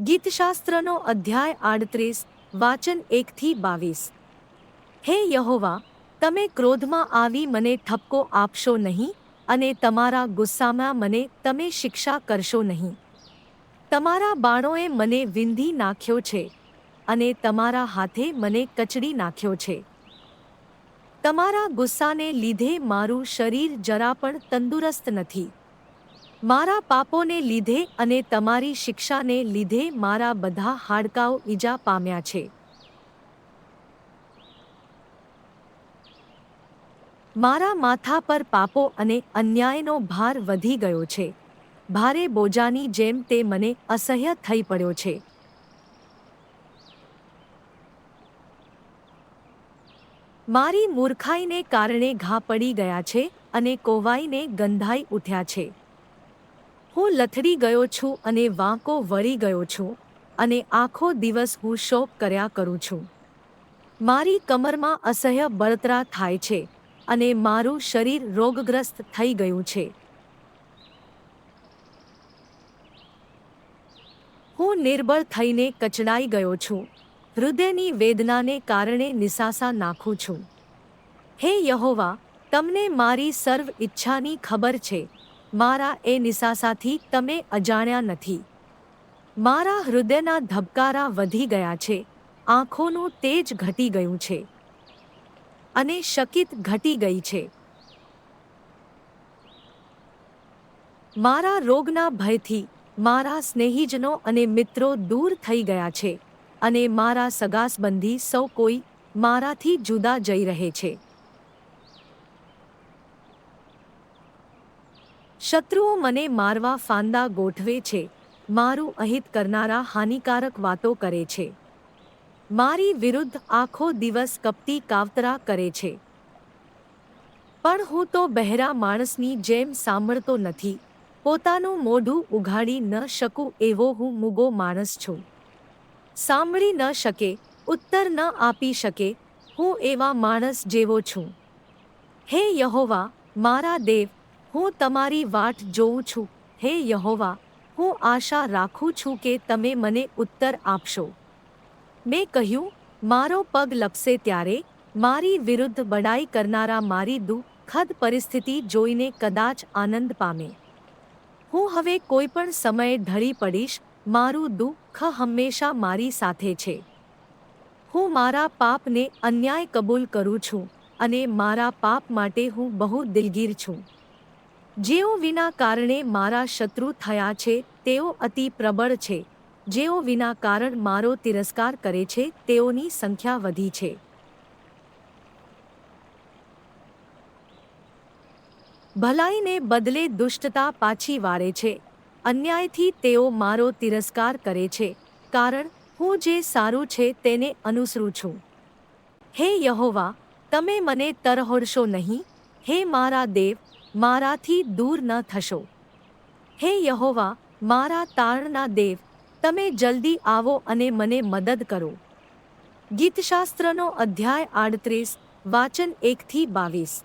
ગીતશાસ્ત્રનો અધ્યાય આડત્રીસ, વાચન એકથી બાવીસ. હે યહોવા, તમે ક્રોધમાં આવી મને ઠપકો આપશો નહીં અને તમારા ગુસ્સામાં મને તમે શિક્ષા કરશો નહીં. તમારા બાણોએ મને વિંધી નાખ્યો છે અને તમારા હાથે મને કચડી નાખ્યો છે. તમારા ગુસ્સાને લીધે મારું શરીર જરા પણ તંદુરસ્ત નથી. મારા પાપોને લીધે અને તમારી શિક્ષાને લીધે મારા બધા હાડકાઓ ઈજા પામ્યા છે. મારા માથા પર પાપો અને અન્યાયનો ભાર વધી ગયો છે. ભારે બોજાની જેમ તે મને અસહ્ય થઈ પડ્યો છે. મારી મૂર્ખાઈને કારણે ઘા પડી ગયા છે અને કોવાઈને ગંધાઈ ઉઠ્યા છે. હું લથડી ગયો છું અને વાંકો વળી ગયો છું અને આખો દિવસ હું શોક કર્યા કરું છું. મારી કમરમાં અસહ્ય બળતરા થાય છે અને મારું શરીર રોગગ્રસ્ત થઈ ગયું છે. હું નિર્બળ થઈને કચડાઈ ગયો છું. હૃદયની વેદનાને કારણે નિસાસા નાખું છું. હે યહોવા, તમને મારી સર્વ ઈચ્છાની ખબર છે. મારા એ નિસાસાથી તમે અજાણ્યા નથી. મારા હૃદયના ધબકારા વધી ગયા છે. આંખોનું તેજ ઘટી ગયું છે. અને શકિત ઘટી ગઈ છે. મારા રોગના ભયથી મારા સ્નેહીજનો અને મિત્રો દૂર થઈ ગયા છે. અને મારા સગાસબંધી સૌ કોઈ મારાથી જુદા જઈ રહે છે. શત્રુઓ મને મારવા ફાંદા ગોઠવે છે. મારું અહિત કરનારા હાનિકારક વાતો કરે છે. મારી વિરુદ્ધ આખો દિવસ કપટી કાવતરા કરે છે. પણ હું તો બહેરા માણસની જેમ સાંભળતો નથી. પોતાનું મોઢું ઉઘાડી ન શકું એવો હું મૂગો માણસ છું. સાંભળી ન શકે, ઉત્તર ન આપી શકે, હું એવા માણસ જેવો છું. હે યહોવા, મારા દેવ હું તમારી વાટ જોઉં છું. હે યહોવા, હું આશા રાખું છું કે તમે મને ઉત્તર આપશો. મેં કહ્યું, મારો પગ લપસે ત્યારે મારી વિરુદ્ધ બડાઈ કરનારા મારી દુઃખદ પરિસ્થિતિ જોઈને કદાચ આનંદ પામે. હું હવે કોઈ પણ સમયે ઢળી પડીશ, મારું દુઃખ હંમેશા મારી સાથે છે. હું મારા પાપને અન્યાય કબૂલ કરું છું અને મારા પાપ માટે હું બહુ દિલગીર છું. જેઓ વિના કારણે મારા શત્રુ થયા છે, તેઓ અતિ પ્રબળ છે. જેઓ વિના કારણ મારો તિરસ્કાર કરે છે, તેઓની સંખ્યા વધી છે. ભલાઈને બદલે દુષ્ટતા પાછી વાળે છે. અન્યાયથી તેઓ મારો તિરસ્કાર કરે છે, કારણ હું જે સારું છે તેને અનુસરું છું. હે યહોવા, તમે મને તરહોડશો નહીં? હે મારા દેવ મારાથી દૂર ન થશો. હે યહોવા, મારા તારણના દેવ, તમે જલ્દી આવો અને મને મદદ કરો. ગીતશાસ્ત્રનો અધ્યાય આડત્રીસ, વાચન એકથી બાવીસ.